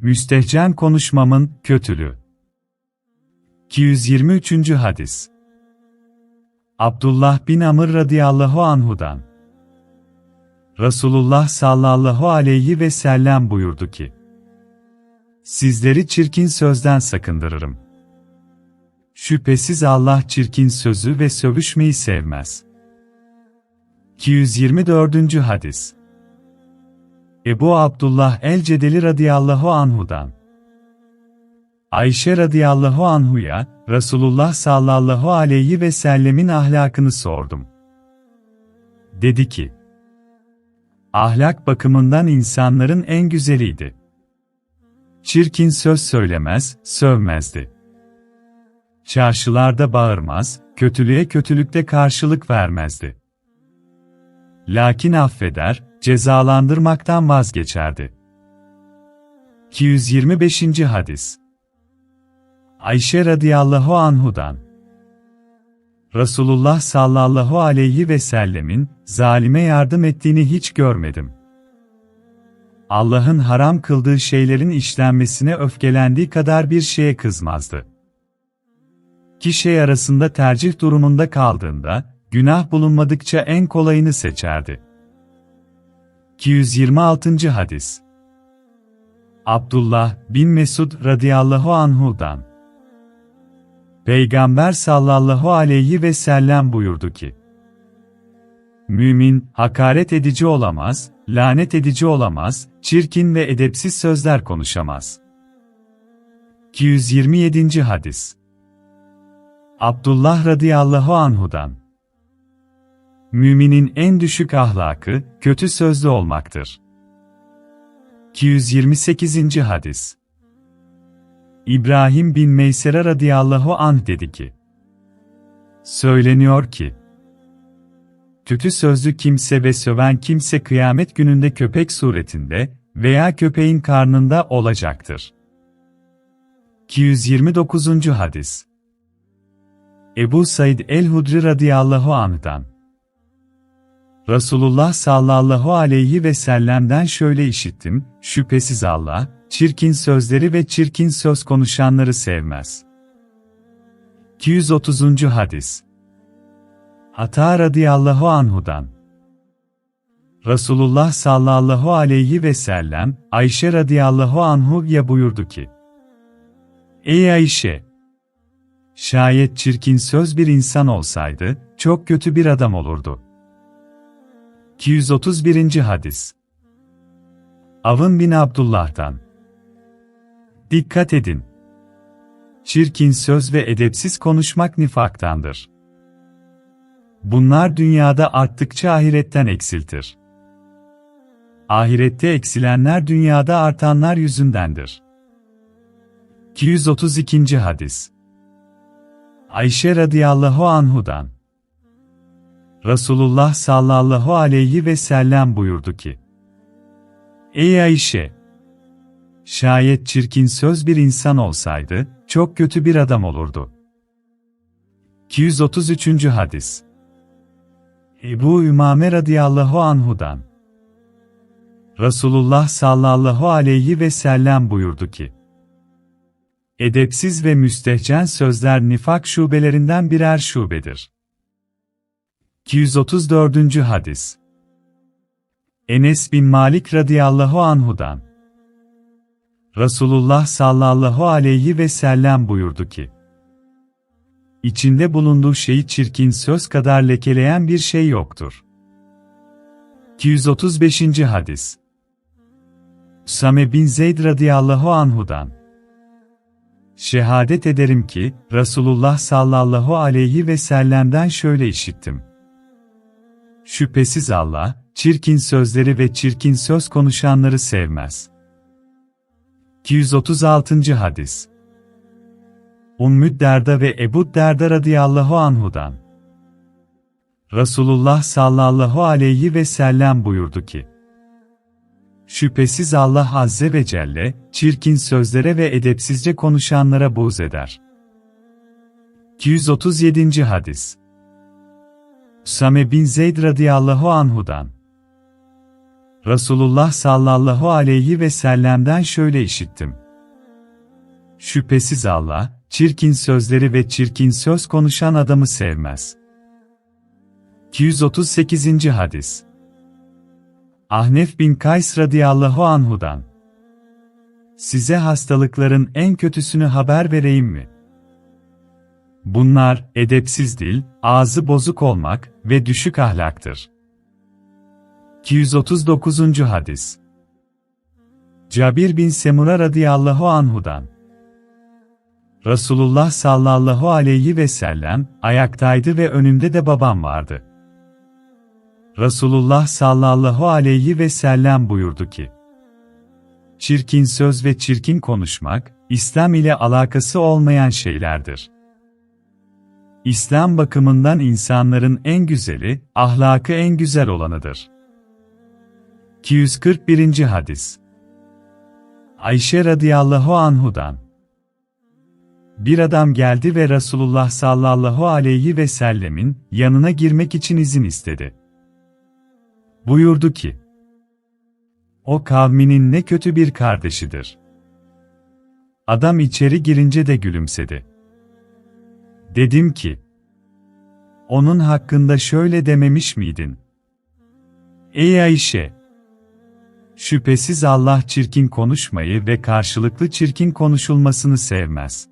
Müstehcen konuşmamın kötülüğü. 223. hadis. Abdullah bin Amr radıyallahu anhudan. Resulullah sallallahu aleyhi ve sellem buyurdu ki: Sizleri çirkin sözden sakındırırım. Şüphesiz Allah çirkin sözü ve sövüşmeyi sevmez. 224. hadis. Ebu Abdullah el-Cedeli radıyallahu anhudan. Ayşe radıyallahu anhuya, Resulullah sallallahu aleyhi ve sellemin ahlakını sordum. Dedi ki, Ahlak bakımından insanların en güzeliydi. Çirkin söz söylemez, sövmezdi. Çarşılarda bağırmaz, kötülüğe kötülükte karşılık vermezdi. Lakin affeder, cezalandırmaktan vazgeçerdi. 225. hadis Ayşe radıyallahu anhudan Resulullah sallallahu aleyhi ve sellemin zalime yardım ettiğini hiç görmedim. Allah'ın haram kıldığı şeylerin işlenmesine öfkelendiği kadar bir şeye kızmazdı. Ki şey arasında tercih durumunda kaldığında, günah bulunmadıkça en kolayını seçerdi. 226. hadis Abdullah bin Mesud radıyallahu anhudan Peygamber sallallahu aleyhi ve sellem buyurdu ki Mümin, hakaret edici olamaz, lanet edici olamaz, çirkin ve edepsiz sözler konuşamaz. 227. hadis Abdullah radıyallahu anhudan Müminin en düşük ahlakı, kötü sözlü olmaktır. 228. hadis İbrahim bin Meysere radıyallahu anh dedi ki, Söyleniyor ki, Kötü sözlü kimse ve söven kimse kıyamet gününde köpek suretinde veya köpeğin karnında olacaktır. 229. hadis Ebu Said el-Hudri radıyallahu anh'dan Resulullah sallallahu aleyhi ve sellem'den şöyle işittim, şüphesiz Allah, çirkin sözleri ve çirkin söz konuşanları sevmez. 230. Hadis Hata radıyallahu anhudan Resulullah sallallahu aleyhi ve sellem, Ayşe radıyallahu anhu ya buyurdu ki, Ey Ayşe! Şayet çirkin söz bir insan olsaydı, çok kötü bir adam olurdu. 231. Hadis Avın bin Abdullah'tan Dikkat edin! Çirkin söz ve edepsiz konuşmak nifaktandır. Bunlar dünyada arttıkça ahiretten eksiltir. Ahirette eksilenler dünyada artanlar yüzündendir. 232. Hadis Ayşe radıyallahu anhudan Resulullah sallallahu aleyhi ve sellem buyurdu ki, Ey Ayşe! Şayet çirkin söz bir insan olsaydı, çok kötü bir adam olurdu. 233. Hadis Ebu Ümame radıyallahu anhudan Resulullah sallallahu aleyhi ve sellem buyurdu ki, Edepsiz ve müstehcen sözler nifak şubelerinden birer şubedir. 234. Hadis Enes bin Malik radıyallahu anhudan Resulullah sallallahu aleyhi ve sellem buyurdu ki, İçinde bulunduğu şeyi çirkin söz kadar lekeleyen bir şey yoktur. 235. Hadis Same bin Zeyd radıyallahu anhudan Şehadet ederim ki, Resulullah sallallahu aleyhi ve sellem'den şöyle işittim. Şüphesiz Allah, çirkin sözleri ve çirkin söz konuşanları sevmez. 236. Hadis Ümmü Derda ve Ebu Derda radıyallahu anhudan Resulullah sallallahu aleyhi ve sellem buyurdu ki, Şüphesiz Allah azze ve celle, çirkin sözlere ve edepsizce konuşanlara buğz eder. 237. Hadis Same bin Zeyd radıyallahu anhudan Resulullah sallallahu aleyhi ve sellem'den şöyle işittim. Şüphesiz Allah, çirkin sözleri ve çirkin söz konuşan adamı sevmez. 238. Hadis Ahnef bin Kays radıyallahu anhudan Size hastalıkların en kötüsünü haber vereyim mi? Bunlar, edepsiz dil, ağzı bozuk olmak ve düşük ahlaktır. 239. Hadis Cabir bin Semura radıyallahu anhudan Resulullah sallallahu aleyhi ve sellem, ayaktaydı ve önümde de babam vardı. Resulullah sallallahu aleyhi ve sellem buyurdu ki, Çirkin söz ve çirkin konuşmak, İslam ile alakası olmayan şeylerdir. İslam bakımından insanların en güzeli, ahlakı en güzel olanıdır. 241. Hadis Ayşe radıyallahu anhudan Bir adam geldi ve Resulullah sallallahu aleyhi ve sellemin yanına girmek için izin istedi. Buyurdu ki, O kavminin ne kötü bir kardeşidir. Adam içeri girince de gülümsedi. Dedim ki, onun hakkında şöyle dememiş miydin? Ey Ayşe! Şüphesiz Allah çirkin konuşmayı ve karşılıklı çirkin konuşulmasını sevmez.